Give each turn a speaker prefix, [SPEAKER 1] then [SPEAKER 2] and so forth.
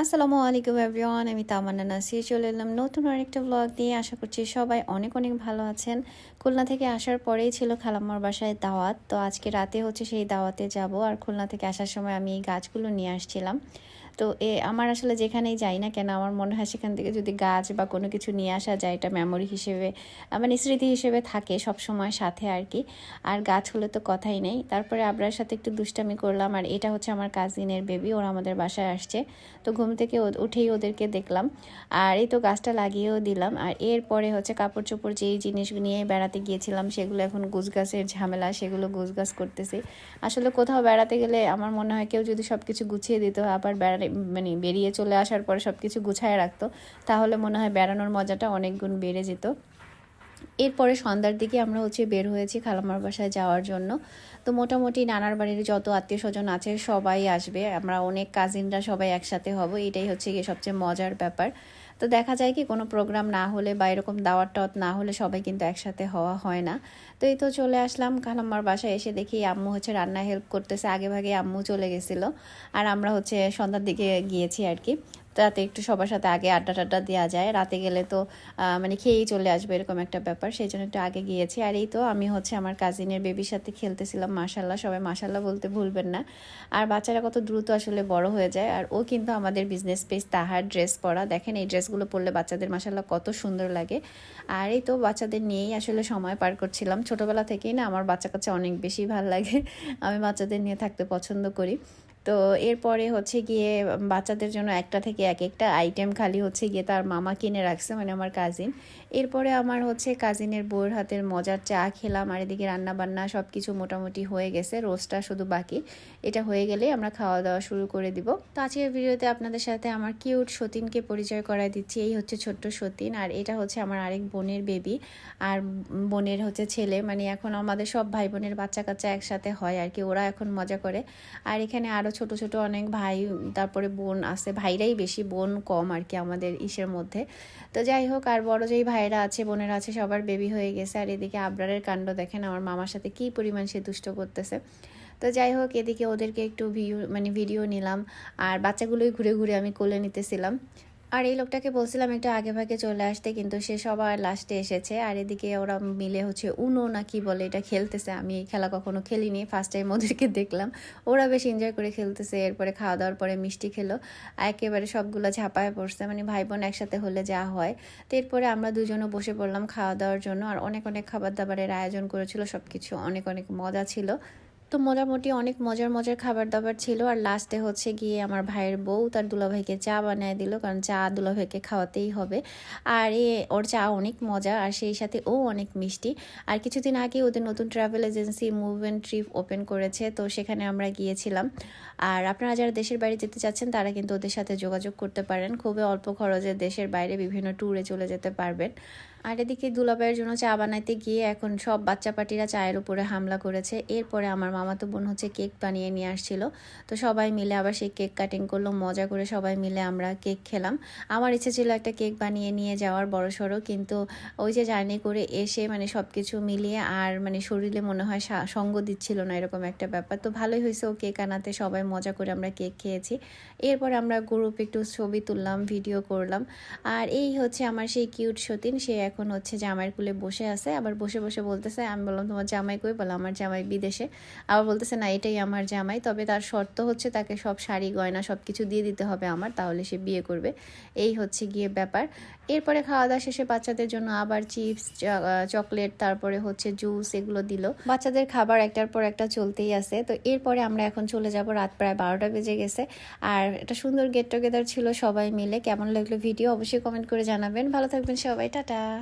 [SPEAKER 1] আসসালামু আলাইকুম এভরিওয়ান আমি তামান্না নাসির চলে এলাম নতুন আরেকটা ব্লগ নিয়ে। আশা করছি সবাই অনেক অনেক ভালো আছেন। খুলনা থেকে আসার পরেই ছিল খালাম্মার বাসায় দাওয়াত। তো আজকে রাতে হচ্ছে সেই দাওয়াতে যাব। আর খুলনা থেকে আসার সময় আমি এই গাছগুলো নিয়ে আসছিলাম। তো এ, আমার আসলে যেখানেই যাই না কেন, আমার মনে হয় সেখান থেকে যদি গাছ বা কোনো কিছু নিয়ে আসা যায়, এটা মেমোরি হিসেবে মানে স্মৃতি হিসেবে থাকে সব সময় সাথে আর কি। আর গাছ হলে তো কথাই নেই। তারপরে আবরার সাথে একটু দুষ্টামি করলাম আর এটা হচ্ছে আমার কাজিনের বেবি ওরা আমাদের বাসায় আসছে। তো ঘুম থেকে উঠেই ওদেরকে দেখলাম। আর এই তো গাছটা লাগিয়েও দিলাম। আর এরপরে হচ্ছে কাপড় চোপড় যেই জিনিস নিয়ে বেড়াতে গিয়েছিলাম, সেগুলো এখন গুছগাছের ঝামেলা, সেগুলো গুছগাছ করতেছি। আসলে কোথাও বেড়াতে গেলে আমার মনে হয় কেউ যদি সব কিছু গুছিয়ে দিত, আবার বেড়াতে মানে বেরিয়ে চলে আসার পরে সব কিছু গুছায় রাখতো, তাহলে মনে হয় বেড়ানোর মজাটা অনেক গুণ বেড়ে যেত। এরপরে সন্ধ্যার দিকে আমরা হচ্ছে বের হয়েছি খালামার বাসায় যাওয়ার জন্য। তো মোটামুটি নানার বাড়ির যত আত্মীয় স্বজন আছে সবাই আসবে, আমরা অনেক কাজিনরা সবাই একসাথে হব, এটাই হচ্ছে গিয়ে সবচেয়ে মজার ব্যাপার। তো দেখা যায় কি কোনো প্রোগ্রাম না হলে বা এরকম দাওয়াত টাওয়াত না হলে সবাই কিন্তু একসাথে হওয়া হয় না। তো এই তো চলে আসলাম খালাম্মার বাসায় এসে দেখি আম্মু হচ্ছে রান্না হেল্প করতেছে, আগে ভাগে আম্মু চলে গেছিল। আর আমরা হচ্ছে সন্ধ্যার দিকে গিয়েছি আর কি। রাতে একটু সবার সাথে আগে আড্ডা টাড্ডা দেওয়া যায়। রাতে গেলে তো মানে খেয়েই চলে আসবে এরকম একটা ব্যাপার। সেই জন্য একটু আগে গিয়েছি। আর এই তো আমি হচ্ছে আমার কাজিনের বেবির সাথে খেলতেছিলাম মাসাল্লাহ সবাই মাসাল্লাহ বলতে ভুলবেন না। আর বাচ্চারা কত দ্রুত আসলে বড় হয়ে যায়। আর ও কিন্তু আমাদের বিজনেস পেজ তাহার ড্রেস পরা। দেখেন এই ড্রেসগুলো পরলে বাচ্চাদের মাসাল্লাহ কত সুন্দর লাগে। আর এই তো বাচ্চাদের নিয়েই আসলে সময় পার করছিলাম। ছোটোবেলা থেকেই না আমার বাচ্চা কাছে অনেক বেশি ভালো লাগে। আমি বাচ্চাদের নিয়ে থাকতে পছন্দ করি। তো এরপরে হচ্ছে গিয়ে বাচ্চাদের জন্য একটা থেকে এক একটা আইটেম খালি হচ্ছে গিয়ে তার মামা কিনে রাখছে মানে আমার কাজিন এরপরে আমার হচ্ছে কাজিনের বউয়ের হাতের মজার চা খেলাম, আর এদিকে রান্না বান্না সব কিছু মোটামুটি হয়ে গেছে রোস্টটা শুধু বাকি। এটা হয়ে গেলে আমরা খাওয়া দাওয়া শুরু করে দিব। তো আজকের ভিডিওতে আপনাদের সাথে আমার কিউট সতীনকে পরিচয় করায় দিচ্ছি, এই হচ্ছে ছোট্ট সতীন, আর এটা হচ্ছে আমার আরেক বোনের বেবি আর বোনের হচ্ছে ছেলে। মানে এখন আমাদের সব ভাই বোনের বাচ্চা কাচ্চা একসাথে হয় আর কি, ওরা এখন মজা করে। আর এখানে আরও ছোট ছোট অনেক ভাই, তারপরে বোন আছে, ভাইরাই বেশি, বোন কম আর কি আমাদের ইসের মধ্যে। তো যাই হোক, আর বড় যেই ভাইরা আছে, বোনেরা আছে, সবার বেবি হয়ে গেছে। আর এদিকে আবরারের কাণ্ড দেখেন, আমার মামার সাথে কি পরিমাণ সে দুষ্ট করতেছে। তো যাই হোক, এদিকে ওদেরকে একটু ভিউ মানে ভিডিও নিলাম। আর বাচ্চাগুলোই ঘুরে ঘুরে আমি কোলে নিতেছিলাম। আর এই লোকটাকে বলছিলাম একটু আগে ভাগে চলে আসতে, কিন্তু সে সবার লাস্টে এসেছে। আর এদিকে ওরা মিলে হচ্ছে উনো না কি বলে এটা খেলতেছে। আমি এই খেলা কখনো খেলিনি ফার্স্ট টাইম ওদেরকে দেখলাম। ওরা বেশ এনজয় করে খেলতেছে, এরপরে খাওয়া দাওয়ার পরে মিষ্টি খেলো। একেবারে সবগুলো ঝাঁপায় পড়ছে মানে ভাই বোন একসাথে হলে যা হয়। তো এরপরে আমরা দুজনও বসে পড়লাম খাওয়া দাওয়ার জন্য। আর অনেক অনেক খাবার দাবারের আয়োজন করেছিল সব কিছু অনেক অনেক মজা ছিল। তো মোটামুটি অনেক মজার মজার খাবার দাবার ছিল। আর লাস্টে হচ্ছে গিয়ে আমার ভাইয়ের বউ তার দুলাভাইকে চা বানিয়ে দিল, কারণ চা দুলাভাইকে খাওয়াতেই হবে। আর এ, ওর চা অনেক মজা, আর সেই সাথে ও অনেক মিষ্টি। আর কিছুদিন আগে ওদের নতুন travel agency movement trip open করেছে, তো সেখানে আমরা গিয়েছিলাম। আর আপনারা যারা দেশের বাইরে যেতে চাচ্ছেন, তারা কিন্তু ওদের সাথে যোগাযোগ করতে পারেন। খুবই অল্প খরচে দেশের বাইরে বিভিন্ন ট্যুরে চলে যেতে পারবেন। আর এদিকে দুলাভাইয়ের জন্য চা বানাইতে গিয়ে এখন সব বাচ্চা পাটিরা চায়ের উপরে হামলা করেছে। এরপরে আমার মামাতো বোন হচ্ছে কেক বানিয়ে নিয়ে আসছিল। তো সবাই মিলে আবার সেই কেক কাটিং করল, মজা করে সবাই মিলে আমরা কেক খেলাম। আমার ইচ্ছে ছিল একটা কেক বানিয়ে নিয়ে যাওয়ার বড় সড়ো, কিন্তু ওই যে জার্নি করে এসে মানে সব কিছু মিলিয়ে আর মানে শরীরে মনে হয় সঙ্গ দিচ্ছিল না এরকম একটা ব্যাপার। তো ভালোই হয়েছে ও কেক আনাতে, সবাই মজা করে আমরা কেক খেয়েছি। এরপর আমরা গ্রুপ একটু ছবি তুললাম ভিডিও করলাম। আর এই হচ্ছে আমার সেই কিউট সতীন, সে এখন হচ্ছে জামাইয়ের কুলে বসে আছে, আবার বসে বসে বলতেছে, আমি বললাম, তোমার জামাই কই? বলো, আমার জামাই বিদেশে। আবার বলতেছে, না, এটাই আমার জামাই। তবে তার শর্ত হচ্ছে তাকে সব শাড়ি, গয়না সব কিছু দিয়ে দিতে হবে আমার, তাহলে সে বিয়ে করবে। এই হচ্ছে গিয়ে ব্যাপার। এরপরে খাওয়া দাওয়া শেষে বাচ্চাদের জন্য আবার চিপস চকলেট, তারপরে হচ্ছে জুস এগুলো দিল। বাচ্চাদের খাবার একটার পর একটা চলতেই আছে। তো এরপরে আমরা এখন চলে যাব, রাত প্রায় বারোটা বেজে গেছে। আর একটা সুন্দর গেট টুগেদার ছিল সবাই মিলে। কেমন লাগল ভিডিও অবশ্যই কমেন্ট করে জানাবেন। ভালো থাকবেন সবাই, টাটা!